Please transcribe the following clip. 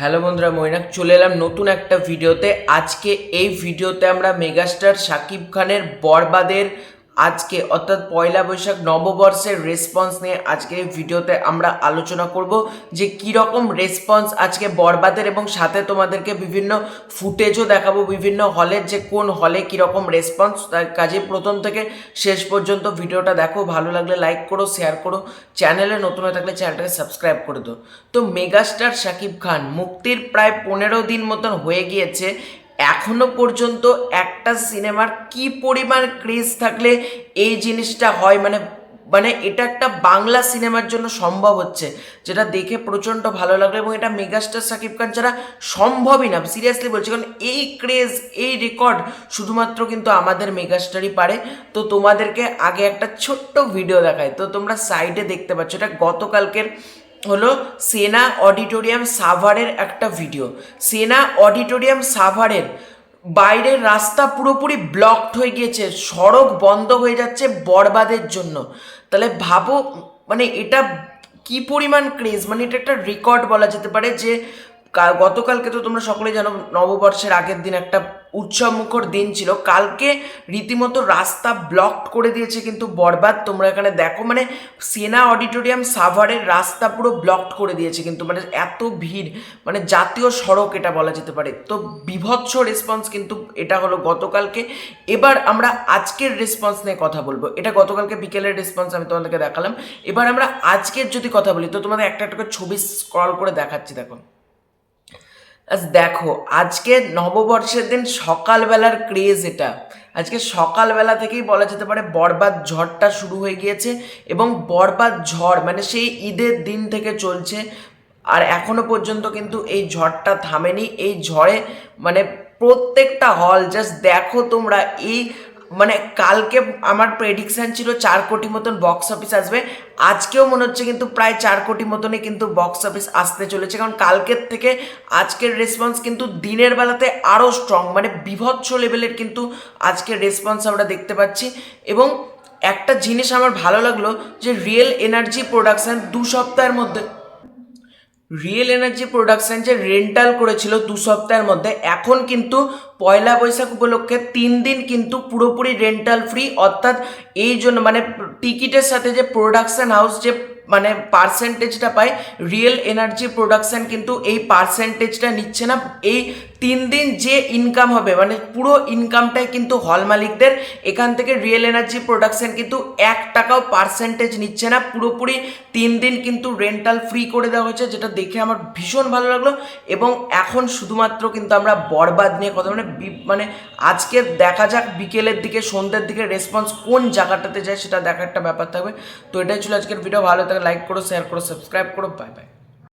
Hello বন্ধুরা, মৈনাক চলে এলাম নতুন একটা ভিডিওতে। আজকে এই ভিডিওতে আমরা মেগাস্টার শাকিব খানের বরবাদের আজকে, অর্থাৎ পয়লা বৈশাখ নববর্ষের রেসপন্স নিয়ে আজকে ভিডিওতে আমরা আলোচনা করব যে কী রকম রেসপন্স আজকে বরবাদের এবং সাথে তোমাদেরকে বিভিন্ন ফুটেজও দেখাবো, বিভিন্ন হলের যে কোন হলে কীরকম রেসপন্স তার কাজে প্রথম থেকে শেষ পর্যন্ত ভিডিওটা দেখো। ভালো লাগলে লাইক করো শেয়ার করো। চ্যানেলে নতুন হয়ে থাকলে চ্যানেলটাকে সাবস্ক্রাইব করে দাও। তো মেগাস্টার শাকিব খান মুক্তির প্রায় পনেরো দিন মতন হয়ে গিয়েছে এখনও পর্যন্ত একটা সিনেমার কি পরিমাণ ক্রেজ থাকলে এই জিনিসটা হয়? মানে মানে এটা একটা বাংলা সিনেমার জন্য সম্ভব হচ্ছে, যেটা দেখে প্রচণ্ড ভালো লাগল এবং এটা মেগাস্টার শাকিব খান ছাড়া সম্ভবই না। সিরিয়াসলি বলছি, কারণ এই ক্রেজ, এই রেকর্ড শুধুমাত্র কিন্তু আমাদের মেগাস্টারই পারে। তো তোমাদেরকে আগে একটা ছোট্ট ভিডিও দেখায় তো তোমরা সাইডে দেখতে পাচ্ছ, এটা গতকালকের হলো সেনা অডিটোরিয়াম সাভারের একটা ভিডিও। সেনা অডিটোরিয়াম সাভারের বাইরের রাস্তা পুরোপুরি ব্লকড হয়ে গিয়েছে, সড়ক বন্ধ হয়ে যাচ্ছে বরবাদের জন্য। তাহলে ভাবো মানে এটা কি পরিমাণ ক্রেজ মানে এটা একটা রেকর্ড বলা যেতে পারে যে গতকালকে তো তোমরা সকলে জানো, নববর্ষের আগের দিন একটা উৎসবমুখর দিন ছিল। কালকে রীতিমতো রাস্তা ব্লকড করে দিয়েছে কিন্তু বরবাদ। তোমরা এখানে দেখো মানে সেনা অডিটোরিয়াম সাভারের রাস্তা পুরো ব্লকড করে দিয়েছে কিন্তু মানে এত ভিড় মানে জাতীয় সড়ক এটা বলা যেতে পারে। তো বিভৎস রেসপন্স কিন্তু এটা হলো গতকালকে। এবার আমরা আজকের রেসপন্স নিয়ে কথা বলব। এটা গতকালকে বিকেলের রেসপন্স আমি তোমাদেরকে দেখালাম। এবার আমরা আজকের যদি কথা বলি, তো তোমাদের একটা একটা ছবি স্ক্রল করে দেখাচ্ছি, দেখো। দেখো, আজকে নববর্ষের দিন সকালবেলার ক্রেজ এটা। আজকে সকালবেলা থেকেই বলা যেতে পারে বরবাদ ঝড়টা শুরু হয়ে গিয়েছে এবং বরবাদ ঝড় মানে সেই ঈদের দিন থেকে চলছে আর এখনও পর্যন্ত কিন্তু এই ঝড়টা থামেনি। এই ঝড়ে মানে প্রত্যেকটা হল জাস্ট দেখো তোমরা, এই মানে কালকে আমার প্রেডিকশান ছিল চার কোটি মতন বক্স অফিস আসবে। আজকেও মনে হচ্ছে কিন্তু প্রায় চার কোটি মতনই কিন্তু বক্স অফিস আসতে চলেছে। কারণ কালকের থেকে আজকের রেসপন্স কিন্তু দিনের বেলাতে আরও স্ট্রং মানে বিভৎস লেভেলের কিন্তু আজকের রেসপন্স আমরা দেখতে পাচ্ছি। এবং একটা জিনিস আমার ভালো লাগল যে রিয়েল এনার্জি প্রোডাকশান দু সপ্তাহের মধ্যে রিয়েল এনার্জি প্রোডাকশন যে রেন্টাল করেছিল দু সপ্তাহের মধ্যে। এখন কিন্তু পয়লা বৈশাখ উপলক্ষে তিন দিন কিন্তু পুরোপুরি রেন্টাল ফ্রি অর্থাৎ এই জন্য মানে টিকিটের সাথে যে প্রোডাকশন হাউস যে মানে পার্সেন্টেজটা পায় রিয়েল এনার্জি প্রোডাকশন কিন্তু এই পার্সেন্টেজটা নিচ্ছে না। এই তিন দিন যে ইনকাম হবে মানে পুরো ইনকামটাই কিন্তু হল মালিকদের, এখান থেকে রিয়েল এনার্জি প্রোডাকশন কিন্তু এক টাকাও পার্সেন্টেজ নিচ্ছে না। পুরোপুরি তিন দিন কিন্তু রেন্টাল ফ্রি করে দেওয়া হয়েছে, যেটা দেখে আমার ভীষণ ভালো লাগল। এবং এখন শুধুমাত্র কিন্তু আমরা বরবাদ নিয়ে কথা মানে মানে আজকে দেখা যাক বিকেলের দিকে, সন্ধ্যের দিকে রেসপন্স কোন জায়গাটাতে যায়, সেটা দেখার একটা ব্যাপার থাকবে। তো এটাই ছিল আজকের ভিডিও ভালো থাকে লাইক করো শেয়ার করো সাবস্ক্রাইব করো বাই বাই